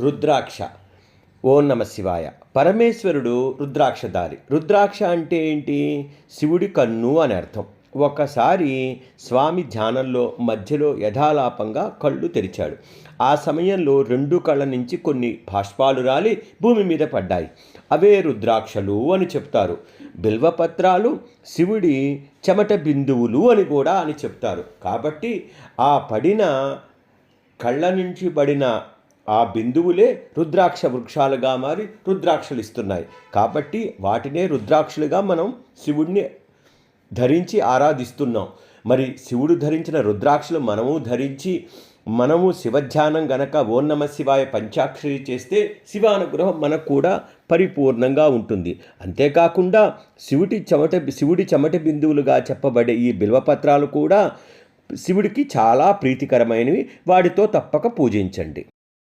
రుద్రాక్ష. ఓం నమ శివాయ. పరమేశ్వరుడు రుద్రాక్షధారి. రుద్రాక్ష అంటే ఏంటి? శివుడి కన్ను అని అర్థం. ఒకసారి స్వామి ధ్యానంలో మధ్యలో యథాలాపంగా కళ్ళు తెరిచాడు. ఆ సమయంలో రెండు కళ్ళ నుంచి కొన్ని బాష్పాలు రాలి భూమి మీద పడ్డాయి. అవే రుద్రాక్షలు అని చెప్తారు. బిల్వపత్రాలు శివుడి చెమట బిందువులు అని కూడా అని చెప్తారు. కాబట్టి ఆ పడిన కళ్ళ నుంచి పడిన ఆ బిందువులే రుద్రాక్ష వృక్షాలుగా మారి రుద్రాక్షలు ఇస్తున్నాయి కాబట్టి వాటినే రుద్రాక్షలుగా మనం శివుడిని ధరించి ఆరాధిస్తున్నాం. మరి శివుడు ధరించిన రుద్రాక్షలు మనము ధరించి మనము శివధ్యానం గనక ఓం నమ శివాయ పంచాక్షరి చేస్తే శివానుగ్రహం మనకు కూడా పరిపూర్ణంగా ఉంటుంది. అంతేకాకుండా శివుడి చెమట శివుడి చెమట బిందువులుగా చెప్పబడే ఈ బిల్వపత్రాలు కూడా శివుడికి చాలా ప్రీతికరమైనవి. వాటితో తప్పక పూజించండి.